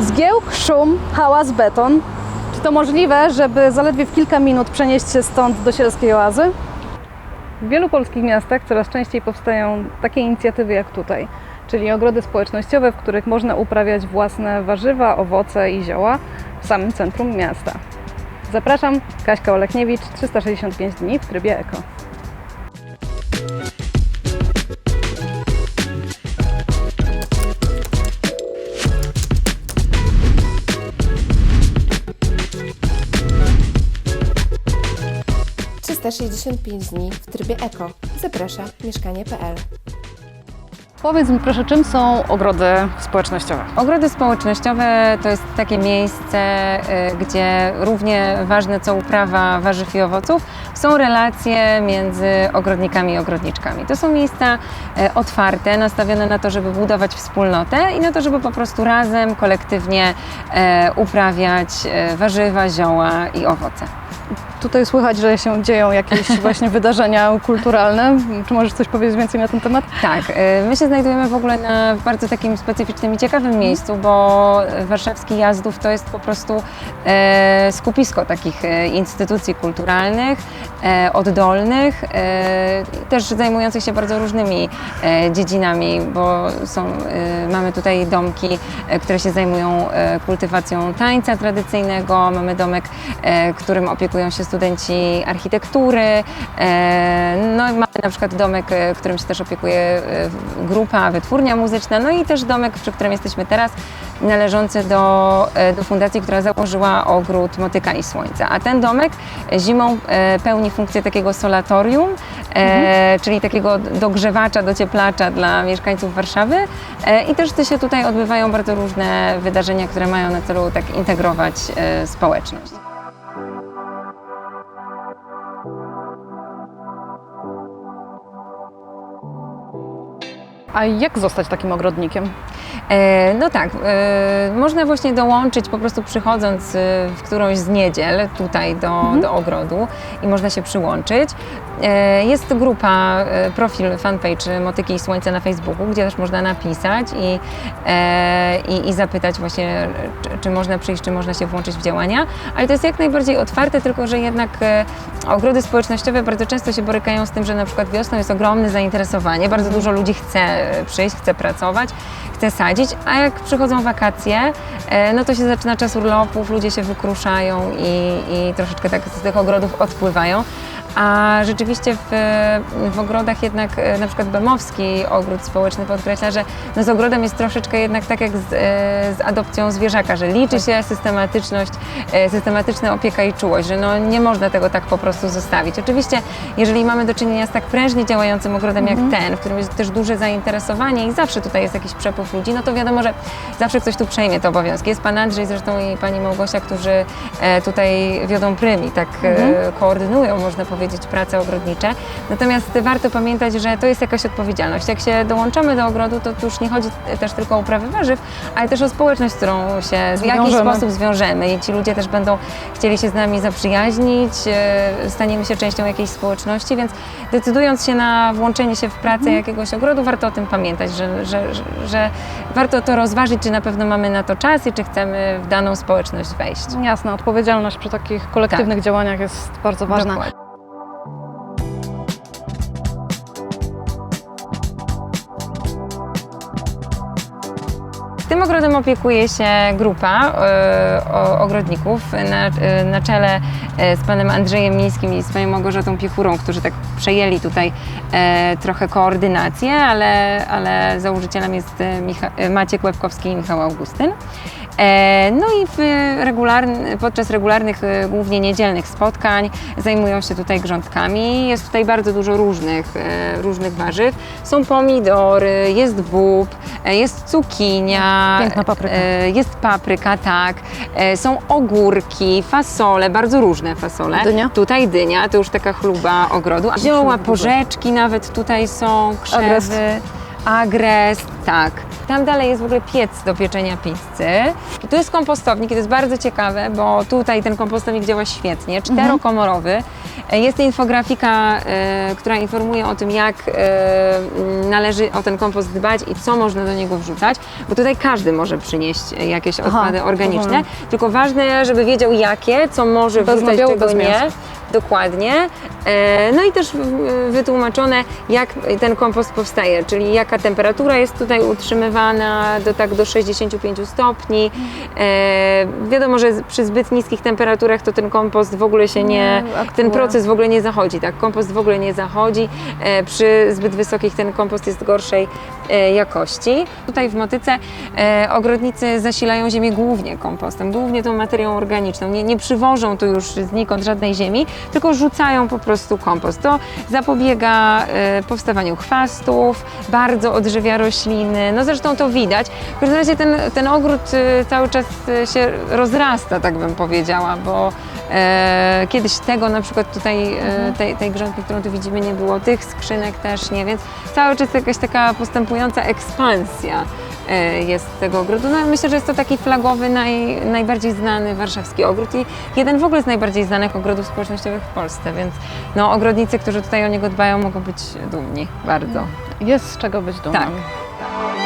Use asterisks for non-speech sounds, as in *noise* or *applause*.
Zgiełk, szum, hałas, beton. Czy to możliwe, żeby zaledwie w kilka minut przenieść się stąd do sielskiej oazy? W wielu polskich miastach coraz częściej powstają takie inicjatywy jak tutaj, czyli ogrody społecznościowe, w których można uprawiać własne warzywa, owoce i zioła w samym centrum miasta. Zapraszam, Kaśka Olechniewicz, 365 dni w trybie eko. - 365 dni w trybie eko. Zaprasza mieszkanie.pl. Powiedz mi proszę, czym są ogrody społecznościowe? Ogrody społecznościowe to jest takie miejsce, y, gdzie równie ważne co uprawa warzyw i owoców są relacje między ogrodnikami i ogrodniczkami. To są miejsca y, otwarte, nastawione na to, żeby budować wspólnotę i na to, żeby po prostu razem, kolektywnie y, uprawiać warzywa, zioła i owoce. Tutaj słychać, że się dzieją jakieś *laughs* właśnie wydarzenia kulturalne. Czy możesz coś powiedzieć więcej na ten temat? Tak, y, my się znajdujemy w ogóle na bardzo takim specyficznym i ciekawym miejscu, bo warszawski Jazdów to jest po prostu e, skupisko takich e, instytucji kulturalnych, e, oddolnych, też zajmujących się bardzo różnymi dziedzinami, bo są, mamy tutaj domki, które się zajmują kultywacją tańca tradycyjnego, mamy domek, którym opiekują się studenci architektury, e, no mamy na przykład domek, e, którym się też opiekuje e, grupa, wytwórnia muzyczna, no i też domek, przy którym jesteśmy teraz, należący do, do fundacji, która założyła ogród Motyka i Słońca. A ten domek zimą pełni funkcję takiego solatorium, e, czyli takiego dogrzewacza, docieplacza dla mieszkańców Warszawy i też te się tutaj odbywają bardzo różne wydarzenia, które mają na celu tak integrować społeczność. A jak zostać takim ogrodnikiem? E, No tak, e, można właśnie dołączyć po prostu przychodząc e, w którąś z niedziel tutaj do, do ogrodu i można się przyłączyć. E, Jest grupa, e, profil, fanpage Motyki i Słońce na Facebooku, gdzie też można napisać i, e, i, i zapytać właśnie, czy, czy można przyjść, czy można się włączyć w działania, ale to jest jak najbardziej otwarte, tylko że jednak e, ogrody społecznościowe bardzo często się borykają z tym, że na przykład wiosną jest ogromne zainteresowanie, bardzo dużo ludzi chce e, przyjść, chce pracować, chce sadzić, a jak przychodzą wakacje, e, no to się zaczyna czas urlopów, ludzie się wykruszają i, i troszeczkę tak z tych ogrodów odpływają. A rzeczywiście w, w ogrodach jednak e, na przykład Bemowski ogród społeczny podkreśla, że no z ogrodem jest troszeczkę jednak tak jak z, e, z adopcją zwierzaka, że liczy się systematyczność, e, systematyczna opieka i czułość, że no nie można tego tak po prostu zostawić. Oczywiście, jeżeli mamy do czynienia z tak prężnie działającym ogrodem jak ten, w którym jest też duże zainteresowanie i zawsze tutaj jest jakiś przepływ ludzi, no to wiadomo, że zawsze ktoś tu przejmie te obowiązki. Jest Pan Andrzej zresztą i Pani Małgosia, którzy tutaj wiodą prym i tak e, koordynują, można powiedzieć, prace ogrodnicze. Natomiast warto pamiętać, że to jest jakaś odpowiedzialność. Jak się dołączamy do ogrodu, to już nie chodzi też tylko o uprawę warzyw, ale też o społeczność, z którą się w jakiś sposób zwiążemy i ci ludzie też będą chcieli się z nami zaprzyjaźnić, e, staniemy się częścią jakiejś społeczności, więc decydując się na włączenie się w pracę jakiegoś ogrodu, warto o tym pamiętać, że, że, że, że warto to rozważyć, czy na pewno mamy na to czas i czy chcemy w daną społeczność wejść. Jasne, odpowiedzialność przy takich kolektywnych działaniach jest bardzo ważna. Dokładnie. Tym ogrodem opiekuje się grupa e, ogrodników na, e, na czele e, z panem Andrzejem Mińskim i z Małgorzatą Piechurą, którzy tak przejęli tutaj trochę koordynację, ale, ale założycielem jest Micha- Maciek Łebkowski i Michał Augustyn. E, No i w regularny, podczas regularnych, e, głównie niedzielnych spotkań zajmują się tutaj grządkami. Jest tutaj bardzo dużo różnych, e, różnych warzyw. Są pomidory, jest bób, jest cukinia, papryka. jest papryka, tak. Są ogórki, fasole, bardzo różne fasole. Dynia? Tutaj dynia, to już taka chluba ogrodu. Zioła, porzeczki nawet tutaj są, krzewy. Agrest, tak. Tam dalej jest w ogóle piec do pieczenia pizzy. I tu jest kompostownik i to jest bardzo ciekawe, bo tutaj ten kompostownik działa świetnie, czterokomorowy. E, Jest infografika, e, która informuje o tym, jak m, należy o ten kompost dbać i co można do niego wrzucać, bo tutaj każdy może przynieść jakieś odpady organiczne, tylko ważne, żeby wiedział jakie, co może Bez wrzucać, nabiału, czego bez nie. mięsa. Dokładnie. E, No i też w- wytłumaczone, jak ten kompost powstaje, czyli jaka temperatura jest tutaj utrzymywana do tak do 65 stopni. E, Wiadomo, że przy zbyt niskich temperaturach to ten kompost w ogóle się nie, ten proces w ogóle nie zachodzi, tak? Kompost w ogóle nie zachodzi. E, Przy zbyt wysokich ten kompost jest gorszej e, jakości. Tutaj w Motyce e, ogrodnicy zasilają ziemię głównie kompostem, głównie tą materią organiczną. Nie, nie przywożą tu już znikąd żadnej ziemi, tylko rzucają po prostu kompost. To zapobiega e, powstawaniu chwastów, bardzo odżywia rośliny. No zresztą to widać. W każdym razie ten, ten ogród e, cały czas e, się rozrasta, tak bym powiedziała, bo e, kiedyś tego na przykład tutaj, e, tej, tej grządki, którą tu widzimy, nie było, tych skrzynek też nie, więc cały czas jakaś taka postępująca ekspansja e, jest tego ogrodu. No myślę, że jest to taki flagowy, naj, najbardziej znany warszawski ogród i jeden w ogóle z najbardziej znanych ogrodów społecznościowych w Polsce, więc no, ogrodnicy, którzy tutaj o niego dbają, mogą być dumni bardzo. Jest z czego być dumnym. Tak.